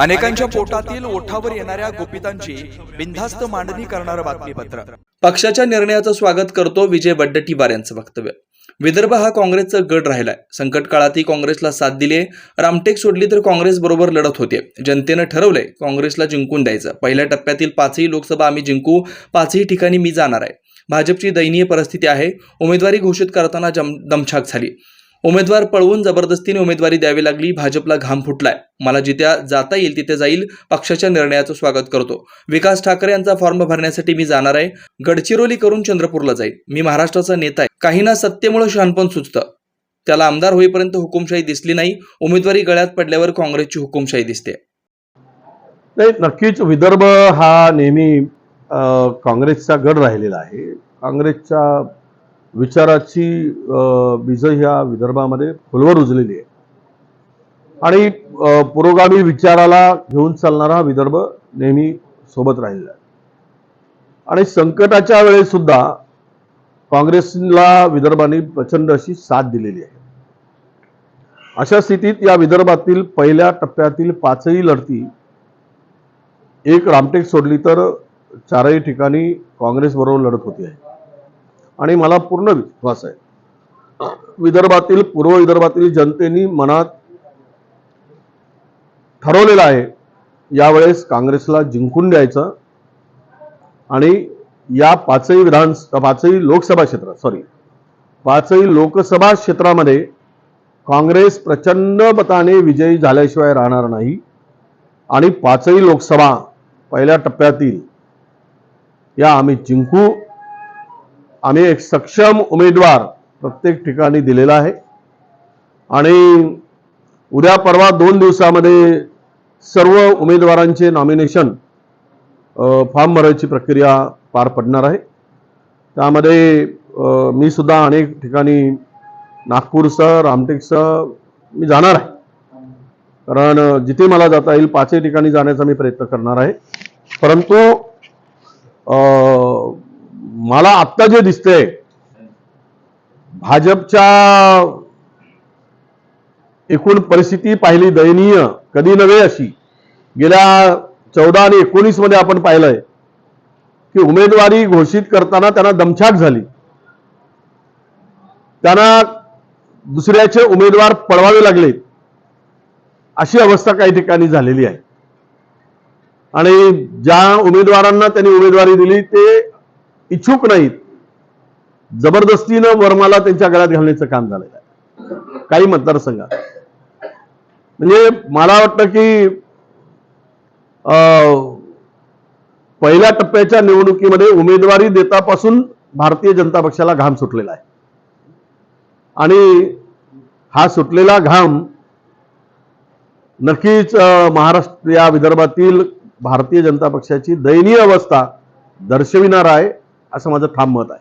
अनेकांच्या पोटातील ओठावर येणाऱ्या गोपितांची बिनधास्त मांडणी करणारं बातमीपत्र. पक्षाच्या निर्णयाचं स्वागत करतो विजय वड्डेट्टीवार यांचं वक्तव्य. विदर्भ हा काँग्रेसचा गड राहिलाय. संकट काळातही काँग्रेसला साथ दिली रामटेक सोडली तर काँग्रेस बरोबर लढत होते. जनतेनं ठरवलंय काँग्रेसला जिंकून द्यायचं. पहिल्या टप्प्यातील पाचही लोकसभा आम्ही जिंकू. पाचही ठिकाणी मी जाणार आहे. भाजपची दयनीय परिस्थिती आहे. उमेदवारी घोषित करताना जम दमछाक झाली. उमेदवार पळवून जबरदस्तीने उमेदवारी द्यावी लागली भाजपला घाम फुटलाय. मला जिथे जाता येईल तिथे जाईल पक्षाच्या निर्णयाचं स्वागत करतो. विकास ठाकरे यांचा फॉर्म भरण्यासाठी मी जाणार आहे. गडचिरोली करून चंद्रपूरला जाईल. मी महाराष्ट्राचा नेता आहे. काहींना सत्तेमुळे शहाणपण सुचतं. त्याला आमदार होईपर्यंत हुकुमशाही दिसली नाही. उमेदवारी गळ्यात पडल्यावर काँग्रेसची हुकुमशाही दिसते. नाही नक्कीच विदर्भ हा नेहमी काँग्रेसचा गड राहिलेला आहे. काँग्रेसच्या विचाराची बीजं ह्या विदर्भामध्ये फुलवर रुजलेली आहे. आणि पुरोगामी विचाराला घेऊन चालणारा हा विदर्भ नेहमी सोबत राहिलेला आहे. आणि संकटाच्या वेळेस सुद्धा काँग्रेसला विदर्भाने प्रचंड अशी साथ दिलेली आहे. अशा स्थितीत या विदर्भातील पहिल्या टप्प्यातील पाचही लढती एक रामटेक सोडली तर चारही ठिकाणी काँग्रेस बरोबर लढत होती. आहे आणि मला पूर्ण विश्वास आहे. विदर्भातील पूर्व विदर्भातील जनतेनी मनात ठरवलेलं आहे यावेळेस काँग्रेसला जिंकून द्यायचं आणि या पाचही विधान पाचही लोकसभा क्षेत्र सॉरी पाचही लोकसभा क्षेत्रामध्ये काँग्रेस प्रचंड मताने विजयी झाल्याशिवाय राहणार नाही. आणि पाचही लोकसभा पहिल्या टप्प्यातील या आम्ही जिंकू आम्ही एक सक्षम उमेदवार प्रत्येक ठिकाणी दिलेला आहे. आणि उद्या परवा दोन दिवसामध्ये सर्व उमेदवारांचे नॉमिनेशन फॉर्म भरायची प्रक्रिया पार पडणार आहे. त्यामध्ये मी सुद्धा अनेक ठिकाणी नागपूरसह रामटेकसह मी जाणार आहे. कारण जिथे मला जाता येईल पाचही ठिकाणी जाण्याचा मी प्रयत्न करणार आहे. परंतु मला आत्ता जे दिसतंय भाजपच्या एकूण परिस्थिती पाहिली दयनीय कधी नव्हे अशी. गेल्या चौदा आणि एकोणीसमध्ये आपण पाहिलंय की उमेदवारी घोषित करताना त्यांना दमछाक झाली. त्यांना दुसऱ्याचे उमेदवार पळवावे लागले. अशी अवस्था काही ठिकाणी झालेली आहे. आणि ज्या उमेदवारांना त्यांनी उमेदवारी दिली ते इच्छुक नाहीत. जबरदस्तीनं वर्माला त्यांच्या गळ्यात घालण्याचं काम झालेलं आहे. काही मतदारसंघात. म्हणजे मला वाटतं की अं, पहिल्या टप्प्याच्या निवडणुकीमध्ये उमेदवारी देतापासून भारतीय जनता पक्षाला घाम सुटलेला आहे. आणि हा सुटलेला घाम नक्कीच महाराष्ट्र या विदर्भातील भारतीय जनता पक्षाची दयनीय अवस्था दर्शविणार आहे. असं माझं ठाम मत आहे.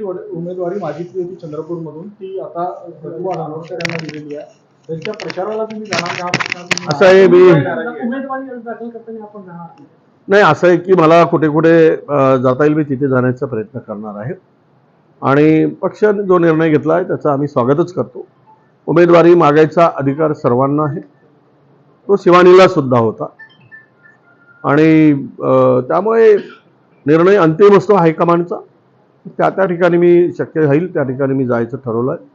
वड- उमेदवारी मागितली होती चंद्रपूरमधून. ती आता नानोरकर यांना दिलेली आहे. त्यांच्या प्रचाराला तुम्ही जाणार का? हा असं आहे, मी- उमेदवारी अर्ज दाखल करताना आपण जाणार नाही असं आहे की मला कुठे कुठे जाता येईल मी तिथे जाण्याचा प्रयत्न करणार आहे. आणि पक्षाने जो निर्णय घेतला आहे त्याचं आम्ही स्वागतच करतो. उमेदवारी मागायचा अधिकार सर्वांना आहे. तो शिवानीला सुद्धा होता. आणि त्यामुळे निर्णय अंतिम असतो हायकमांडचा. त्या त्या ठिकाणी मी शक्य होईल त्या ठिकाणी मी जायचं ठरवलं आहे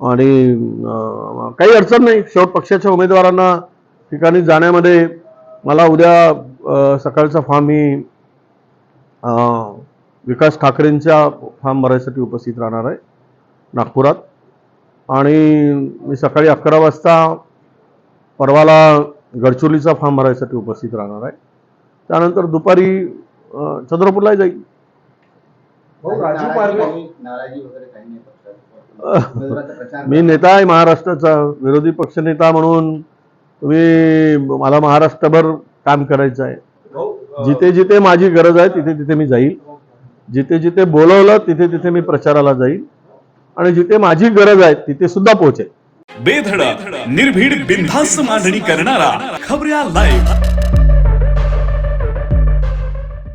आणि काही अडचण नाही. शेवट पक्षाच्या उमेदवारांना ठिकाणी जाण्यामध्ये मला उद्या सकाळचा फॉर्म मी विकास ठाकरेंच्या फॉर्म भरायसाठी उपस्थित राहणार आहे नागपुरात. आणि मी सकाळी अकरा वाजता परवाला गडचोलीचा फॉर्म भरायसाठी उपस्थित राहणार आहे. त्यानंतर दुपारी चंद्रपूरला जाईल. भाऊ राजू पारवे. नाराजी वगैरे काही नाही पक्षात. उमेदवाराचा प्रचार मी नेता आहे महाराष्ट्राचा विरोधी पक्षनेता म्हणून तुम्ही मला महाराष्ट्रभर काम करायचं आहे. जिथे जिथे माझी गरज आहे तिथे तिथे मी जाईल. जिथे जिथे बोलवलं तिथे तिथे मी प्रचाराला जाईल. आणि जिथे माझी गरज आहे तिथे सुद्धा पोहोचेल. बेधडक निर्भीड बिनधास्त मांडणी करणारा खबऱ्या लाईव्ह